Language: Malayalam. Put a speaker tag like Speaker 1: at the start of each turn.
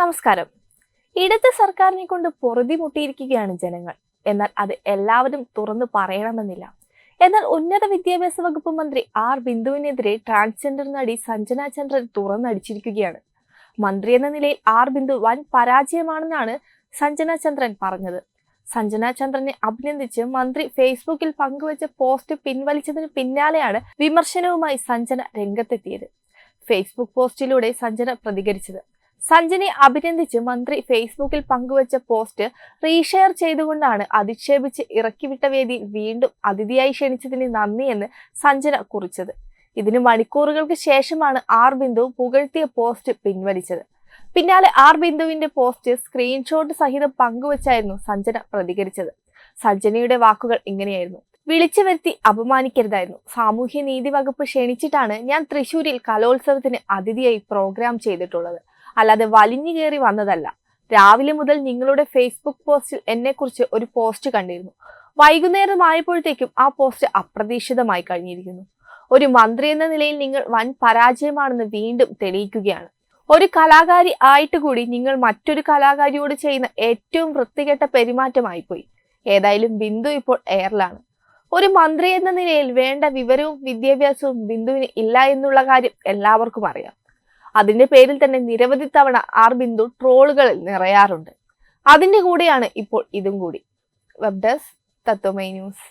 Speaker 1: നമസ്കാരം. ഇടത് സർക്കാരിനെ കൊണ്ട് പൊറുതി മുട്ടിയിരിക്കുകയാണ് ജനങ്ങൾ. എന്നാൽ അത് എല്ലാവരും തുറന്നു പറയണമെന്നില്ല. എന്നാൽ ഉന്നത വിദ്യാഭ്യാസ വകുപ്പ് മന്ത്രി ആർ ബിന്ദുവിനെതിരെ ട്രാൻസ്ജെൻഡർ നടി സഞ്ജന ചന്ദ്രൻ തുറന്നടിച്ചിരിക്കുകയാണ്. മന്ത്രി എന്ന നിലയിൽ ആർ ബിന്ദു വൻ പരാജയമാണെന്നാണ് സഞ്ജന ചന്ദ്രൻ പറഞ്ഞത്. സഞ്ജന ചന്ദ്രനെ അഭിനന്ദിച്ച് മന്ത്രി ഫേസ്ബുക്കിൽ പങ്കുവച്ച പോസ്റ്റ് പിൻവലിച്ചതിന് പിന്നാലെയാണ് വിമർശനവുമായി സഞ്ജന രംഗത്തെത്തിയത്. ഫേസ്ബുക്ക് പോസ്റ്റിലൂടെ സഞ്ജന പ്രതികരിച്ചത്. സഞ്ജനെ അഭിനന്ദിച്ച് മന്ത്രി ഫേസ്ബുക്കിൽ പങ്കുവച്ച പോസ്റ്റ് റീഷെയർ ചെയ്തുകൊണ്ടാണ് അധിക്ഷേപിച്ച് ഇറക്കിവിട്ട വേദി വീണ്ടും അതിഥിയായി ക്ഷണിച്ചതിന് നന്ദിയെന്ന് സഞ്ജന കുറിച്ചത്. ഇതിന് മണിക്കൂറുകൾക്ക് ശേഷമാണ് ആർ ബിന്ദു പുകഴ്ത്തിയ പോസ്റ്റ് പിൻവലിച്ചത്. പിന്നാലെ ആർ ബിന്ദുവിന്റെ പോസ്റ്റ് സ്ക്രീൻഷോട്ട് സഹിതം പങ്കുവച്ചായിരുന്നു സഞ്ജന പ്രതികരിച്ചത്. സഞ്ജനയുടെ വാക്കുകൾ ഇങ്ങനെയായിരുന്നു. വിളിച്ചു വരുത്തി അപമാനിക്കരുതായിരുന്നു. സാമൂഹ്യ നീതി വകുപ്പ് ക്ഷണിച്ചിട്ടാണ് ഞാൻ തൃശൂരിൽ കലോത്സവത്തിന് അതിഥിയായി പ്രോഗ്രാം ചെയ്തിട്ടുള്ളത്. അല്ലാതെ വലിഞ്ഞു കയറി വന്നതല്ല. രാവിലെ മുതൽ നിങ്ങളുടെ ഫേസ്ബുക്ക് പോസ്റ്റിൽ എന്നെക്കുറിച്ച് ഒരു പോസ്റ്റ് കണ്ടിരുന്നു. വൈകുന്നേരം ആയപ്പോഴത്തേക്കും ആ പോസ്റ്റ് അപ്രതീക്ഷിതമായി കഴിഞ്ഞിരിക്കുന്നു. ഒരു മന്ത്രി എന്ന നിലയിൽ നിങ്ങൾ വൻ പരാജയമാണെന്ന് വീണ്ടും തെളിയിക്കുകയാണ്. ഒരു കലാകാരി ആയിട്ട് കൂടി നിങ്ങൾ മറ്റൊരു കലാകാരിയോട് ചെയ്യുന്ന ഏറ്റവും വൃത്തികെട്ട പെരുമാറ്റമായി പോയി. ഏതായാലും ബിന്ദു ഇപ്പോൾ എയറിലാണ്. ഒരു മന്ത്രി എന്ന നിലയിൽ വേണ്ട വിവരവും വിദ്യാഭ്യാസവും ബിന്ദുവിന് ഇല്ല എന്നുള്ള കാര്യം എല്ലാവർക്കും അറിയാം. അതിന്റെ പേരിൽ തന്നെ നിരവധി തവണ ആർ ബിന്ദു ട്രോളുകളിൽ നിറയാറുണ്ട്. അതിന്റെ കൂടെയാണ് ഇപ്പോൾ ഇതും കൂടി. വെബ് തത്വമൈ ന്യൂസ്